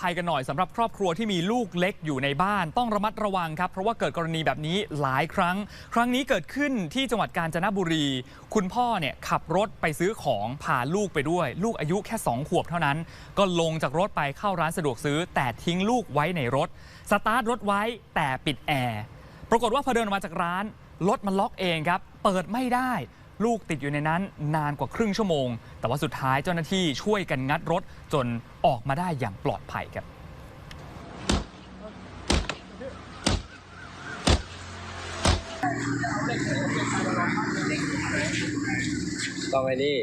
ภัยกันหน่อยสำหรับครอบครัวที่มีลูกเล็กอยู่ในบ้านต้องระมัดระวังครับ เพราะว่าเกิดกรณีแบบนี้หลายครั้ง ครั้งนี้เกิดขึ้นที่จังหวัดกาญจนบุรี คุณพ่อเนี่ยขับรถไปซื้อของพาลูกไปด้วย ลูกอายุแค่ 2 ขวบเท่านั้น ก็ลงจากรถไปเข้าร้านสะดวกซื้อ แต่ทิ้งลูกไว้ในรถ สตาร์ทรถไว้แต่ปิดแอร์ปรากฏว่าพอเดินออกมาจากร้านรถมันล็อกเองครับ เปิดไม่ได้ ลูกติดอยู่ในนั้นนานกว่าครึ่งชั่วโมง แต่ว่าสุดท้ายเจ้าหน้าที่ช่วยกันงัดรถจนออกมาได้อย่างปลอดภัยครับต้องไอ้นี่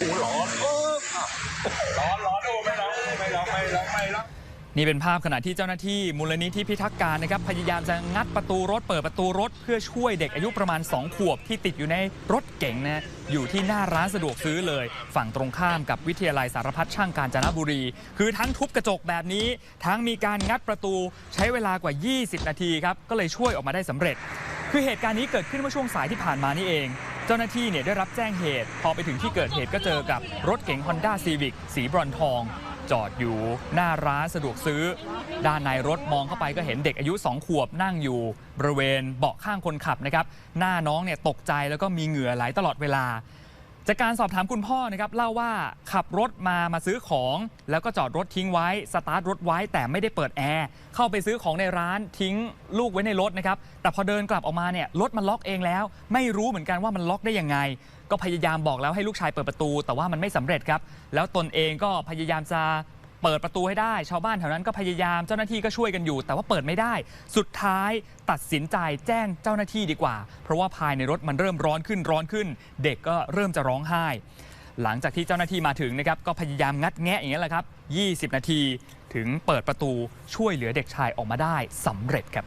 นี่ นี่เป็นภาพขณะที่เจ้าหน้าที่มูลนิธิพิทักษ์การนะครับพยายามจะงัดประตูรถเปิดประตูรถ เพื่อช่วยเด็กอายุประมาณ 2 ขวบที่ติดอยู่ในรถเก๋งนะอยู่ที่หน้าร้านสะดวกซื้อเลย ฝั่งตรงข้ามกับวิทยาลัยสารพัดช่างกาญจนบุรี คือทั้งทุบกระจกแบบนี้ ทั้งมีการงัดประตูใช้เวลากว่า 20 นาทีครับก็เลยช่วยออกมาได้สำเร็จ คือเหตุการณ์นี้เกิดขึ้นเมื่อช่วงสายที่ผ่านมานี่เองเจ้าหน้าที่เนี่ยได้รับแจ้งเหตุ พอไปถึงที่เกิดเหตุก็เจอกับรถเก๋ง Honda Civic สีบรอนทอง จอดอยู่หน้าร้านสะดวกซื้อ ด้านในรถมองเข้าไปก็เห็นเด็กอายุ 2 ขวบนั่งอยู่ บริเวณเบาะข้างคนขับนะครับ หน้าน้องเนี่ยตกใจแล้วก็มีเหงื่อไหลตลอดเวลา จากการสอบถามคุณพ่อนะครับเล่าว่าขับรถมามาซื้อของ แล้วก็จอดรถทิ้งไว้ สตาร์ทรถไว้แต่ไม่ได้เปิดแอร์เข้าไปซื้อของในร้านทิ้งลูกไว้ในรถนะครับแต่พอเดินกลับออกมาเนี่ยรถมันล็อกเองแล้ว ไม่รู้เหมือนกันว่ามันล็อกได้ยังไง ก็พยายามบอกแล้วให้ลูกชายเปิดประตู แต่ว่ามันไม่สำเร็จครับแล้วตนเองก็พยายามจะ เปิดประตูให้ได้ ชาวบ้านแถวนั้นก็พยายามเจ้าหน้าที่ก็ช่วยกันอยู่ แต่ว่าเปิดไม่ได้ สุดท้ายตัดสินใจแจ้งเจ้าหน้าที่ดีกว่า เพราะว่าภายในรถมันเริ่มร้อนขึ้นร้อนขึ้น เด็กก็เริ่มจะร้องไห้ หลังจากที่เจ้าหน้าที่มาถึงนะครับก็พยายามงัดแงะอย่างนี้แหละครับ 20 นาที ถึงเปิดประตูช่วยเหลือเด็กชายออกมาได้สำเร็จครับ